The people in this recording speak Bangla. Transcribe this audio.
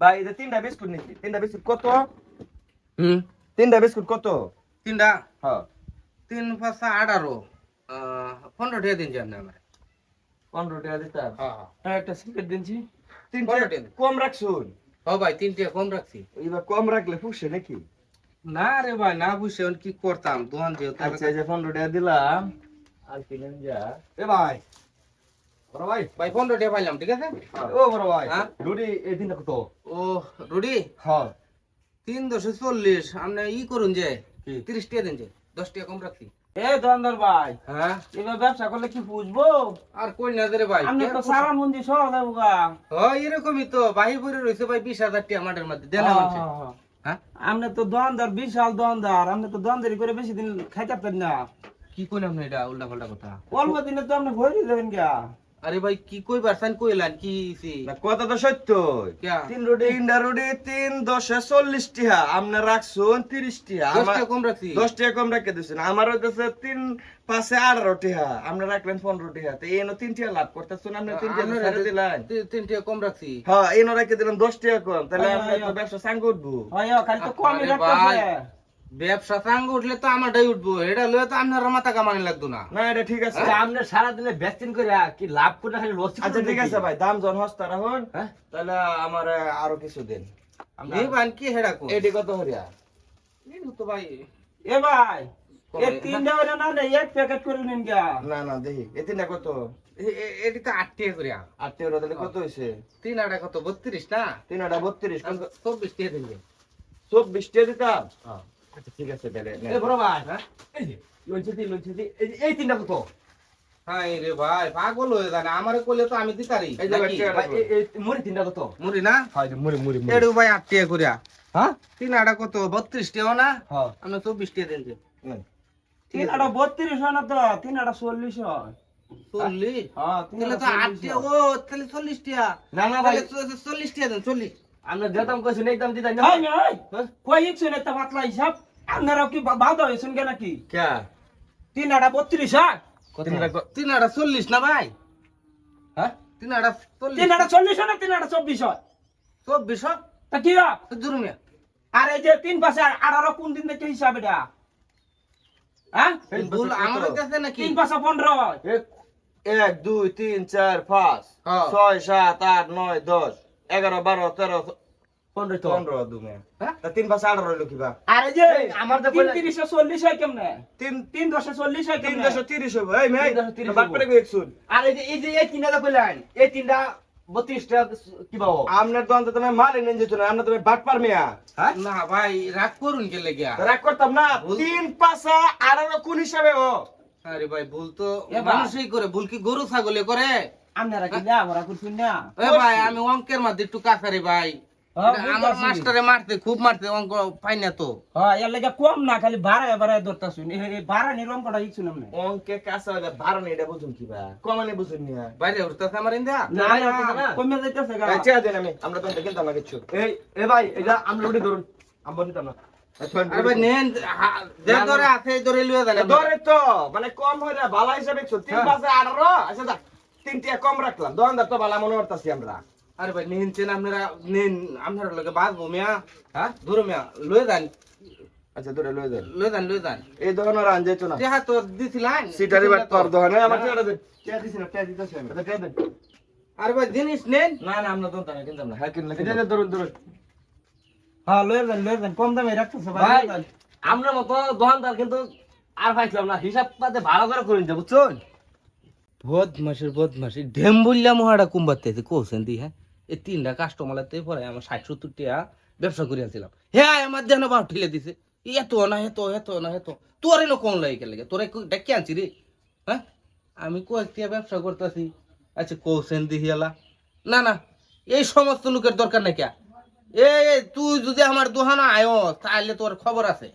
ভাই এটা তিনটা বিস্কুট নিচ্ছি তিনটা বিস্কুট কত? হুম। তিনটা বিস্কুট কত? তিনটা? হ্যাঁ। তিন পাঁচটা আঠারো। পনেরো টাকা দিন আপনি আমার। পনেরো টাকা দিতাম হ্যাঁ হ্যাঁ। হ্যাঁ একটা সিগারেট দিনছি পনেরো কম রাখছুন। ও ভাই তিন টাকা কম রাখছি। এবার কম রাখলে ফুসে নাকি? না রে ভাই না এখন কি করতাম? দোকান যেহেতু আচ্ছা যে পনেরো টাকা দিলাম। আর কিনেন যা। এ ভাই বড় ভাই ভাই পনেরো টাকা পাইলাম ঠিক আছে? ও বড় ভাই হ্যাঁ? এই তিনটা কত? ও রুডি? হ্যাঁ। তিন দশে চল্লিশ আপনি ই করুন যে কি? তিরিশ টাকা দিন যে দশ টাকা কম রাখছি। এ দন্দর ভাই হ্যাঁ? এবার ব্যবসা করলে কি বুঝব? আর কই না রে ভাই আপনি তো সারা মন্দির সহ দেবো গা। ও এরকমই তো বাহির পরে রয়েছে ভাই বিশ হাজার টাকা মাঠের মধ্যে দেনা মানছে হ্যাঁ আপনি তো দোকানদার বিশাল আপনি তো করে বেশি দিন খাইতে পারেন না। কি কই আপনি এটা উল্টা পাল্টা কথা? অল্প দিনে তো আপনি ভরে দেবেন গা। আরে ভাই কি কই পারছেন কইলান? কি সি? কথা তো সত্য তিন রুটি ইন্ডা রুটি তিন দশে চল্লিশ টিহা আপনার রাখছুন তিরিশ টিহা দশ টাকা কম রাখছি। দশ টাকা কম রেখে দিচ্ছেন আমার হইতেছে তিন পাঁচে আঠারো টিহা আপনি রাখলেন পনেরো টিহা তো এনো তিন টিহা লাভ করতেছেন আপনি তিন টিহা দিলেন। তিন টাকা কম রাখছি। হ্যাঁ এনো রেখে দিলাম দশ টাকা কম। তাহলে হ্যাঁ, আপনার হ্যাঁ। ব্যবসা সাঙ্গ উঠবো। হয় খালি তো কমই রাখতেছে। ভাই। ব্যবসা সাঙ্গ উঠলে তো আমারটাই উঠবো। এটা লয়ে তো আপনার মাথা কামানি লাগতো না। না এটা ঠিক আছে। আপনি সারাদিনে ব্যস্তিন করে কি লাভ করে খালি লস আচ্ছা ঠিক আছে ভাই দাম জন হস্তা রাখুন। হ্যাঁ? তাহলে আমার আরও কিছু দিন। এই বান কি হেডা কো এটি কত হরিয়া? তো ভাই। এ ভাই এ তিনটা না না এক প্যাকেট করে নিন গা। না না দেখি। এই তিনটা কত? এ- এ- এটি তো আট টাকা করিয়া। আট টাকা তাহলে কত হয়েছে তিন আটা কত? বত্রিশ না? তিন আটা বত্রিশ। চব্বিশ টাকা দিন চব্বিশ টাকা দিতাম? আচ্ছা ঠিক আছে তাহলে নেন। এ বড় ভাই হ্যাঁ? এই যে লঞ্চে দি লঞ্চে দি এই এই তিনটা কত। হাই রে ভাই পাগল হয়ে জানে আমারে কইলে তো আমি দিতারি এই যে এই- এই মুড়ি তিনটা কত। মুড়ি না? হয় মুড়ি মুড়ি এডু ভাই আট টাকা করিয়া হ্যাঁ? তিন আটা কত বত্রিশ টাকা না? হ্যাঁ। আমি চব্বিশ টাকা দিন। তিন আটা বত্রিশ হয় না তো? তিন আটা চল্লিশ হয়। চল্লিশ? হ্যাঁ তাহলে তো আট টাকা। ও তাহলে চল্লিশ টাকা না না ভাই। চল্লিশ টাকা দেন চল্লিশ। আমরা যেতাম কইছি না একদম দিতাম না হয়? কই ইচ্ছুন একটা পাতলা হিসাব? আপনারাও কি বাধা তিন আটা বত্রিশ হয়? তিন আটা চল্লিশ না ভাই? হ্যাঁ? তিন আটা চল্লিশ। তিন আটা চল্লিশ না তিন আটা চব্বিশ হয়? চব্বিশ তা কি? জুরুমিয়া আর এই যে তিন পাশে আঠারো কোন দিন থেকে হিসাব এটা? হ্যাঁ? তিন ভুল বছর কাছে নাকি? তিন পাশে পনেরো এক- এক দুই তিন চার পাঁচ হ্যাঁ। ছয় সাত আট নয় দশ। এগারো বারো তেরো পনেরো তো। পনেরো দুমে। হ্যাঁ? তা তিন পাঁচ আঠারো হইল কিবা? আর এই যে এই, আমার তো তিন কইলা- তিরিশে চল্লিশ হয় কেমনে? তিন তিন দশে চল্লিশ হয় তিন কেমনে? দশ তিরিশ হইব। এই মেয়ে তিন দশে তিরিশ বাদ হইবো। পেরে গিয়ে শুন আর এই যে এই যে এই তিনটা কইলেন এই তিনটা বত্রিশটা কি পাবো? আপনার দন্ত তুমি মারে নেন যেত না আমরা তুমি বাট পার হ্যাঁ? না ভাই রাগ করুন কে লেগে রাগ করতাম না। তিন পাঁচা আঠারো কোন হিসাবে ও। আরে ভাই ভুল তো মানুষই করে। ভুল কি গরু ছাগলে করে? আপনারা কি ভরা করছেন না? এ ভাই আমি অঙ্কের মধ্যে একটু কাছারি ভাই। আমার মাস্টারে মারতে খুব মারতে অঙ্ক পাই না তো। হ্যাঁ এর লাগে কম না খালি বাড়ায় বাড়ায় ধরতা শুন এই বাড়া নিরম কটা ইচ্ছুন আপনি অঙ্কে কাঁচা হলে বারো নেই এটা বুঝুন কিবা কমানে বুঝুন নিয়া বাইরে উঠতেছে আমার ইন্দা। না না, না না। কমে যাইতেছে গা। এই দেন আমি আমরা তো এই এ ভাই এটা আমরা ধরুন। আমরা নিতাম না ধরে মানে কম হয়ে ভালো হিসাবে তিন। পাঁচে আঠারো আচ্ছা দা তিনটিয়া কম রাখলাম। দোকানদার তো ভালো মনে করতেছি আমরা। আরে ভাই নেন চেন আপনারা নেন। আপনারা লগে বাঁচবো মিয়া। হ্যাঁ? ধরো মিয়া লয়ে যান। আচ্ছা ধরে লয়ে যান। লয়ে যান লয়ে যান। এই দোকানের আন যেত না দেখা তো দিছিলেন সিটারি বাট তোর দোকানে আমার না। চেয়ারে দেন চেয়ার দিছি না দিতেছি আমি। এটা কে দেন আরে ভাই জিনিস নেন। না না আমরা দোকান না কিনতাম না। হ্যাঁ কিনলে এটা নে ধরুন ধরুন। হ্যাঁ লয়ে যান লয়ে যান। কম দামে রাখতেছে ভাই। আমরা মতো দোকানদার কিন্তু আর পাইছিলাম না। হিসাব পাতে ভালো করে করে নিতে বুঝছেন? বদমাসের বদমাসি ঢেম বললাম মহাটা কুম্বাতে কৌছেন দি হ্যাঁ? এই তিনটা কাস্টমার তে পরে আমার ষাট সত্তর টাকা ব্যবসা করে আনছিলাম হ্যাঁ আমার যেন বাউ ঠেলে দিছে। এত না এত এত না এত। তোর এলো কোন লাগে লাগে? তোরা ডেকে আনছি রে? হ্যাঁ? আমি কয়েকটা ব্যবসা করতেছি। আচ্ছা কৌছেন দিহি এলা না না, এই সমস্ত লোকের দরকার নাই কে? এ তুই যদি আমার দোহানা আয় তাহলে তোর খবর আছে।